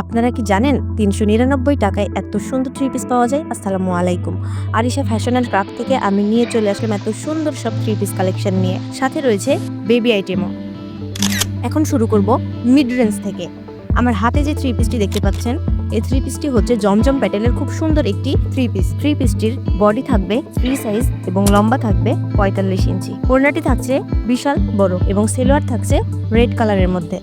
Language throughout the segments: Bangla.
আপনারা কি জানেন তিনশো নিরানব্বই টাকায় এত সুন্দর থ্রি পিস পাওয়া যায়? আসসালামু আলাইকুম। আরিশা ফ্যাশন অ্যান্ড ক্রাফট থেকে আমি নিয়ে চলে আসলাম এত সুন্দর সব থ্রি পিস কালেকশন নিয়ে। সাথে রয়েছে বেবি আইটেমও এখন শুরু করব মিড রেঞ্জ থেকে। আমার হাতে যে থ্রি পিসটি দেখতে পাচ্ছেন, এই থ্রি পিসটি হচ্ছে জমজম প্যাটেলের খুব সুন্দর একটি থ্রি পিস থ্রি পিসটির বডি থাকবে ফ্রি সাইজ এবং লম্বা থাকবে পঁয়তাল্লিশ ইঞ্চি। ওড়নাটি থাকছে বিশাল বড় এবং সেলোয়ার থাকছে রেড কালারের মধ্যে।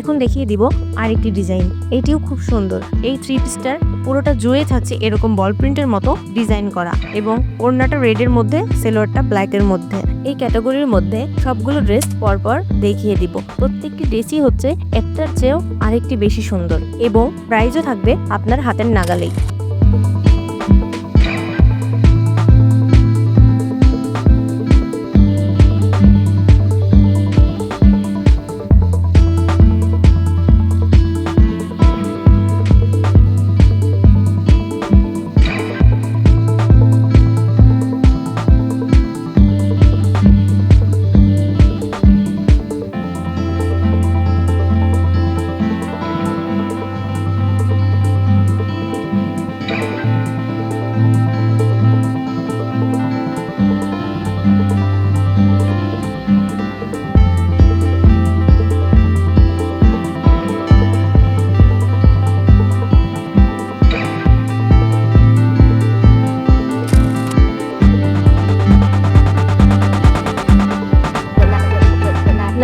এখন দেখিয়ে দিব আরেকটি ডিজাইন। এটিও খুব সুন্দর। এই থ্রি পিসটার পুরোটা জুয়ে থাকছে এরকম বল প্রিন্টের মতো ডিজাইন করা এবং ওড়নাটা রেড এর মধ্যে সেলোয়ারটা ব্ল্যাক এর মধ্যে। এই ক্যাটাগরির মধ্যে সবগুলো ড্রেস পরপর দেখিয়ে দিব। প্রত্যেকটি ড্রেসই হচ্ছে একটার চেয়েও আরেকটি বেশি সুন্দর এবং প্রাইজও থাকবে আপনার হাতের নাগালেই।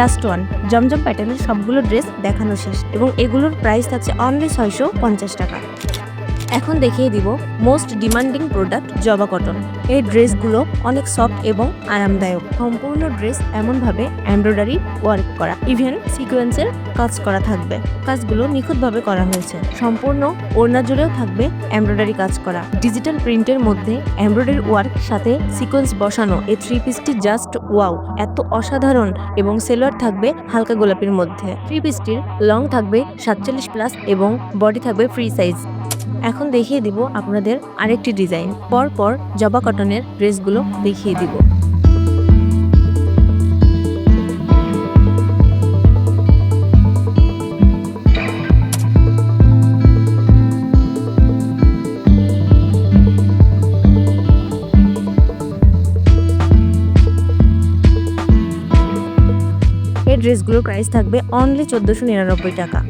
লাস্ট ওয়ান জমজম প্যাটার্নের সবগুলো ড্রেস দেখানো শেষ এবং এগুলোর প্রাইস থাকছে অনলি ছয়শো পঞ্চাশ টাকা। এখন দেখিয়ে দিব most demanding product Joba cotton এই ড্রেসগুলো অনেক সফট এবং আরামদায়ক। সম্পূর্ণ ড্রেস এমনভাবে এমব্রয়ডারি ওয়ার্ক করা। ইভেন সিকোয়েন্সের কাজ করা থাকবে। কাজগুলো নিখুঁতভাবে করা হয়েছে। সম্পূর্ণ ওড়না জুড়েও থাকবে এমব্রয়ডারি কাজ করা। ডিজিটাল প্রিন্টের মধ্যে এমব্রয়ডারি ওয়ার্ক সাথে সিকোয়েন্স বসানো। এই থ্রি পিসটি জাস্ট ওয়াও এত অসাধারণ এবং সেলোয়ার থাকবে হালকা গোলাপির মধ্যে। থ্রি পিসটির লং থাকবে সাতচল্লিশ প্লাস এবং বডি থাকবে ফ্রি সাইজ এখন দেখিয়ে দিব আপনাদের আরেকটি ডিজাইন। পর পর জবা কটনের ড্রেসগুলো দেখিয়ে দিব। ড্রেসগুলোর প্রাইস থাকবে অনলি চোদ্দোশো নিরানব্বই টাকা।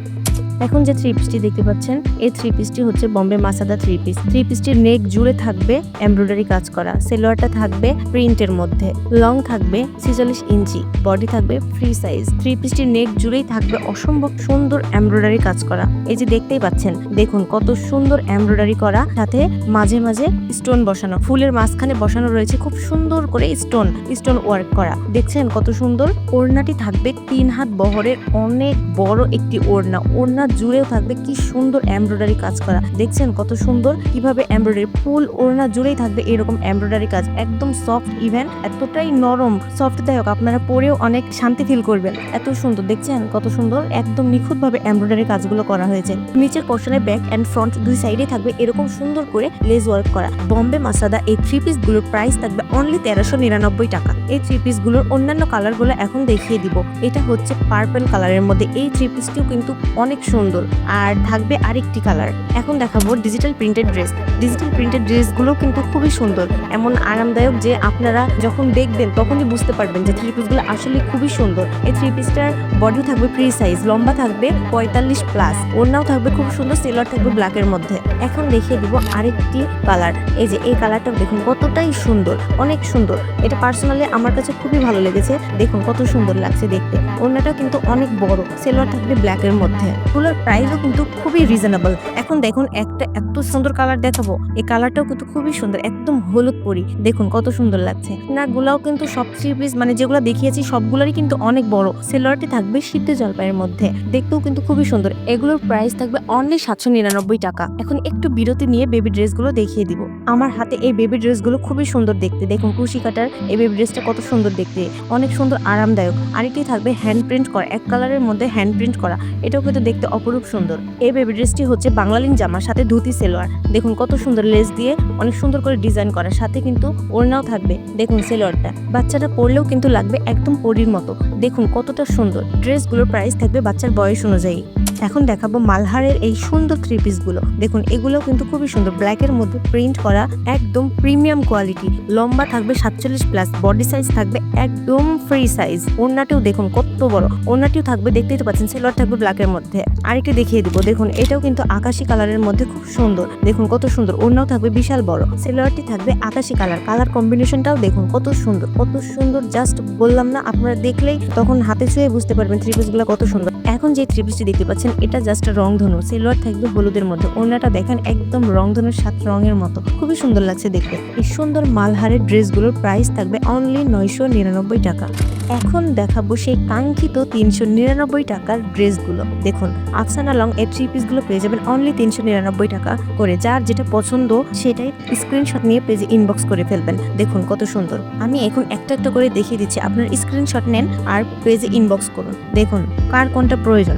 এখন যে থ্রি পিসটি দেখতে পাচ্ছেন, এই থ্রি পিসটি হচ্ছে বম্বে মাসাদা থ্রি পিস থ্রি পিসটির নেক জুড়ে থাকবে এমব্রয়ডারি কাজ করা সেলোয়ারটা থাকবে প্রিন্টের মধ্যে লং থাকবে ছিচল্লিশ ইঞ্চি বডি থাকবে ফ্রি সাইজ থ্রি পিসটির নেক জুড়েই থাকবে অসম্ভব সুন্দর এমব্রয়ডারি কাজ করা। এই যে দেখতেই পাচ্ছেন, দেখুন কত সুন্দর এমব্রয়ডারি করা, সাথে মাঝে মাঝে স্টোন বসানো, ফুলের মাঝখানে বসানো রয়েছে খুব সুন্দর করে স্টোন স্টোন ওয়ার্ক করা। দেখছেন কত সুন্দর? ওড়নাটি থাকবে তিন হাত বহরের অনেক বড় একটি ওড়না ওড়না জুড়েও থাকবে, কি সুন্দর এমব্রয়ডারি কাজ করা। দেখছেন কত সুন্দর কীভাবে এমব্রয়ডারি ফুল ওড়না জুড়েই থাকবে এরকম এমব্রয়ডারি কাজ। একদম সফট ইভেন এতটাই নরম সফট সফটদায়ক আপনারা পরেও অনেক শান্তি ফিল করবেন। এত সুন্দর, দেখছেন কত সুন্দর, একদম নিখুঁতভাবে এমব্রয়ডারি কাজগুলো করা হয়েছে। নিচের পোর্শনে ব্যাক অ্যান্ড ফ্রন্ট দুই সাইডে থাকবে এরকম সুন্দর করে লেজ ওয়ার্ক করা। বম্বে মাসাদা এই থ্রি পিসগুলোর প্রাইস থাকবে অনলি তেরোশো নিরানব্বই টাকা। এই থ্রি পিসগুলোর অন্যান্য কালারগুলো এখন দেখিয়ে দিব। এটা হচ্ছে পার্পল কালারের মধ্যে। এই থ্রি পিসটিও কিন্তু অনেক সুন্দর। আর থাকবে আরেকটি কালার এখন দেখাবো digital printed dress digital printed ড্রেসগুলো কিন্তু খুবই সুন্দর। এমন আরামদায়ক যে আপনারা যখন দেখবেন তখনই বুঝতে পারবেন যে থ্রি পিসগুলো আসলে খুবই সুন্দর। এই থ্রি পিসটার বডি থাকবে ফ্রি সাইজ লম্বা থাকবে পঁয়তাল্লিশ প্লাস ওড়নাও থাকবে খুব সুন্দর সেলার থাকবে ব্ল্যাকের মধ্যে। এখন দেখিয়ে দিব আরেকটি কালার এই যে এই কালারটা দেখুন কতটাই সুন্দর, অনেক সুন্দর। এটা পার্সোনালি আমার কাছে খুবই ভালো লেগেছে। দেখুন কত সুন্দর লাগছে দেখতে। ওড়নাটা কিন্তু অনেক বড় সেলোয়ার থাকবে ব্ল্যাকের মধ্যে। এগুলোর প্রাইসও কিন্তু খুবই রিজনেবল এখন দেখুন, একটা এত সুন্দর কালার দেখাবো, এই কালারটাও কিন্তু খুবই সুন্দর, একদম হলুদ পরি। দেখুন কত সুন্দর লাগছে। না, গুলাও কিন্তু সব থ্রি পিস মানে যেগুলো দেখিয়েছি, সবগুলোরই কিন্তু অনেক বড়। সেলোয়ারটি থাকবে সিদ্ধ জলপাইয়ের মধ্যে। দেখতেও কিন্তু খুবই সুন্দর। এগুলোর প্রাইস থাকবে অনলি সাতশো নিরানব্বই টাকা। এখন একটু বিরতি নিয়ে বেবি ড্রেসগুলো দেখিয়ে দিব। আমার হাতে এই বেবি ড্রেসগুলো খুবই সুন্দর দেখতে। দেখুন, কুশি কাটার এই বেবি ড্রেসটা কত সুন্দর দেখতে। অনেক সুন্দর, আরামদায়ক। আরেকটি থাকবে হ্যান্ড প্রিন্ট করা, এক কালারের মধ্যে হ্যান্ড প্রিন্ট করা। এটাও কিন্তু দেখতে অপরূপ সুন্দর। এই বেবি ড্রেসটি হচ্ছে বাংলালিন জামার সাথে ধুতি সেলোয়ার। দেখুন, কত সুন্দর লেস দিয়ে অনেক সুন্দর করে ডিজাইন করা। সাথে কিন্তু ওড়নাও থাকবে, দেখুন সেলোয়ারটা। বাচ্চাটা পরলেও কিন্তু লাগবে একদম পরির মতো। দেখুন, কতটা সুন্দর। ড্রেসগুলোর প্রাইস থাকবে বাচ্চার বয়স অনুযায়ী। এখন দেখাবো মালহারের এই সুন্দর থ্রি পিসগুলো দেখুন, এগুলো কিন্তু খুবই সুন্দর। ব্ল্যাকের মধ্যে প্রিন্ট করা একদম প্রিমিয়াম কোয়ালিটি লম্বা থাকবে সাতচল্লিশ প্লাস বডি সাইজ থাকবে একদম ফ্রি সাইজ ওড়নাটিও দেখুন কত বড়। ওড়নাটিও থাকবে, দেখতেই তো পাচ্ছেন সেলোয়ার থাকবে ব্ল্যাকের মধ্যে। আরেকটি দেখিয়ে দিব। দেখুন, এটাও কিন্তু আকাশি কালারের মধ্যে খুব সুন্দর। দেখুন, কত সুন্দর। ওড়নাও থাকবে বিশাল বড়। সেলোয়ারটি থাকবে আকাশি কালার কালার কম্বিনেশনটাও দেখুন, কত সুন্দর। কত সুন্দর জাস্ট বললাম না, আপনারা দেখলেই তখন হাতে ছুঁয়ে বুঝতে পারবেন থ্রি পিসগুলো কত সুন্দর। এখন যে থ্রি পিসটি দেখতে পাচ্ছেন এটা জাস্ট রংধনু সিলভার থাকবে হলুদের মধ্যে। ওড়নাটা দেখেন একদম রংধনুর সাত রঙের মতো। খুবই সুন্দর লাগছে দেখতে। এই সুন্দর মালহারের ড্রেসগুলোর প্রাইস থাকবে অনলি নয়শো নিরানব্বই টাকা। এখন দেখাবো সেই কাঙ্ক্ষিত তিনশো নিরানব্বই টাকার ড্রেসগুলো। দেখুন, আফসানা লং এর থ্রি পিসগুলো পেয়ে যাবেন অনলি তিনশো নিরানব্বই টাকা করে। যার যেটা পছন্দ, সেটাই স্ক্রিনশট নিয়ে পেজে ইনবক্স করে ফেলবেন। দেখুন কত সুন্দর। আমি এখন একটা একটা করে দেখিয়ে দিচ্ছি। আপনার স্ক্রিনশট নেন আর পেজে ইনবক্স করুন। দেখুন, কার কোনটা প্রয়োজন?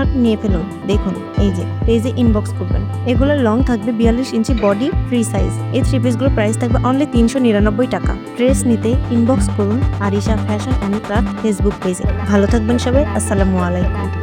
স্ক্রিনশট নিয়ে ফেলুন। দেখুন, এই যে পেজে ইনবক্স করবেন। এগুলো লং থাকবে বিয়াল্লিশ ইঞ্চি বডি ফ্রি সাইজ এই থ্রি পিসগুলোর প্রাইস থাকবে অনলি তিনশো নিরানব্বই টাকা। ড্রেস নিতে ইনবক্স করুন, Arisha fashion and craft Facebook পেজে ভালো থাকবেন সবাই, আসসালামু আলাইকুম।